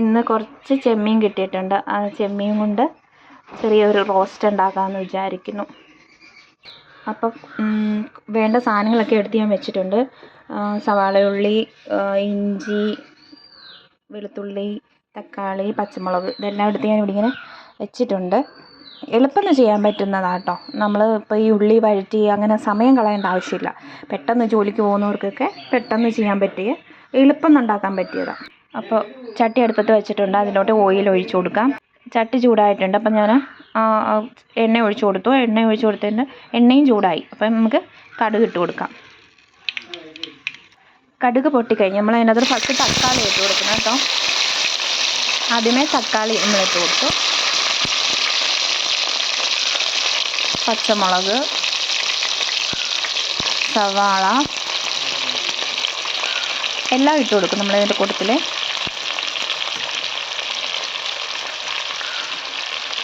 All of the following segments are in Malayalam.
ഇന്ന് കുറച്ച് ചെമ്മീൻ കിട്ടിയിട്ടുണ്ട്. ആ ചെമ്മീൻ കൊണ്ട് ചെറിയൊരു റോസ്റ്റ് ഉണ്ടാക്കാമെന്ന് വിചാരിക്കുന്നു. അപ്പം വേണ്ട സാധനങ്ങളൊക്കെ എടുത്ത് ഞാൻ വെച്ചിട്ടുണ്ട്. സവാള ഉള്ളി ഇഞ്ചി വെളുത്തുള്ളി തക്കാളി പച്ചമുളക് ഇതെല്ലാം എടുത്ത് ഞാൻ ഇവിടെ ഇങ്ങനെ വെച്ചിട്ടുണ്ട്. എളുപ്പം ചെയ്യാൻ പറ്റുന്നതാണ് കേട്ടോ നമ്മൾ ഇപ്പോൾ ഈ ഉള്ളി വഴറ്റി അങ്ങനെ സമയം കളയേണ്ട ആവശ്യമില്ല. പെട്ടെന്ന് ജോലിക്ക് പോകുന്നവർക്കൊക്കെ പെട്ടെന്ന് ചെയ്യാൻ പറ്റിയ എളുപ്പം ഉണ്ടാക്കാൻ പറ്റിയതാണ് അപ്പോൾ ചട്ടി അടുപ്പത്ത് വെച്ചിട്ടുണ്ട്. അതിലോട്ട് ഓയിൽ ഒഴിച്ചു കൊടുക്കാം. ചട്ടി ചൂടായിട്ടുണ്ട്. അപ്പം ഞാൻ എണ്ണ ഒഴിച്ചു കൊടുത്തു. എണ്ണ ഒഴിച്ചു കൊടുത്തതിന് എണ്ണയും ചൂടായി. അപ്പം നമുക്ക് കടുക് ഇട്ട് കൊടുക്കാം. കടുക് പൊട്ടിക്കഴിഞ്ഞ് നമ്മൾ അതിനകത്ത് ഫസ്റ്റ് തക്കാളി ഇട്ട് കൊടുക്കണം കേട്ടോ. ആദ്യമേ തക്കാളി നമ്മൾ ഇട്ട് കൊടുത്തു. പച്ചമുളക് സവാള എല്ലാം ഇട്ട് കൊടുക്കും നമ്മൾ ഇതിന്റെ കൂട്ടത്തിൽ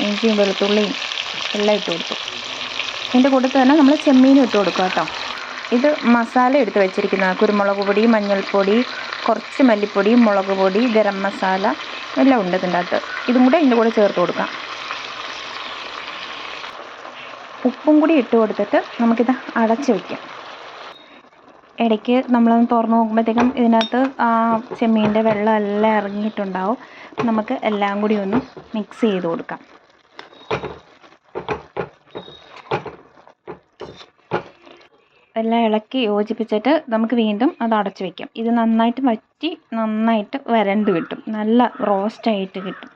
ഇഞ്ചിയും വെളുത്തുള്ളിയും എല്ലാം ഇട്ട് കൊടുത്തു. ഇതിന്റെ കൂടെ തന്നെ നമ്മൾ ചെമ്മീനും ഇട്ട് കൊടുക്കുക കേട്ടോ. ഇത് മസാല എടുത്ത് വെച്ചിരിക്കുന്ന കുരുമുളക് പൊടി മഞ്ഞൾപ്പൊടി കുറച്ച് മല്ലിപ്പൊടി മുളക് പൊടി ഗരം മസാല എല്ലാം ഉണ്ട് ഇതിന്റെ അകത്ത്. ഇതും കൂടെ ഇതിന്റെ കൂടെ ചേർത്ത് കൊടുക്കാം. ഉപ്പും കൂടി ഇട്ട് കൊടുത്തിട്ട് നമുക്കിത് അടച്ച് വയ്ക്കാം ഇടയ്ക്ക് നമ്മളൊന്ന് തുറന്ന് നോക്കുമ്പോഴത്തേക്കും ഇതിനകത്ത് ആ ചെമ്മീന്റെ വെള്ളം എല്ലാം ഇറങ്ങിയിട്ടുണ്ടാവും. നമുക്ക് എല്ലാം കൂടി ഒന്ന് മിക്സ് ചെയ്ത് കൊടുക്കാം. എല്ലാം ഇളക്കി യോജിപ്പിച്ചിട്ട് നമുക്ക് വീണ്ടും അത് അടച്ചു വയ്ക്കാം ഇത് നന്നായിട്ട് വറ്റി നന്നായിട്ട് വരണ്ട് കിട്ടും. നല്ല റോസ്റ്റായിട്ട് കിട്ടും.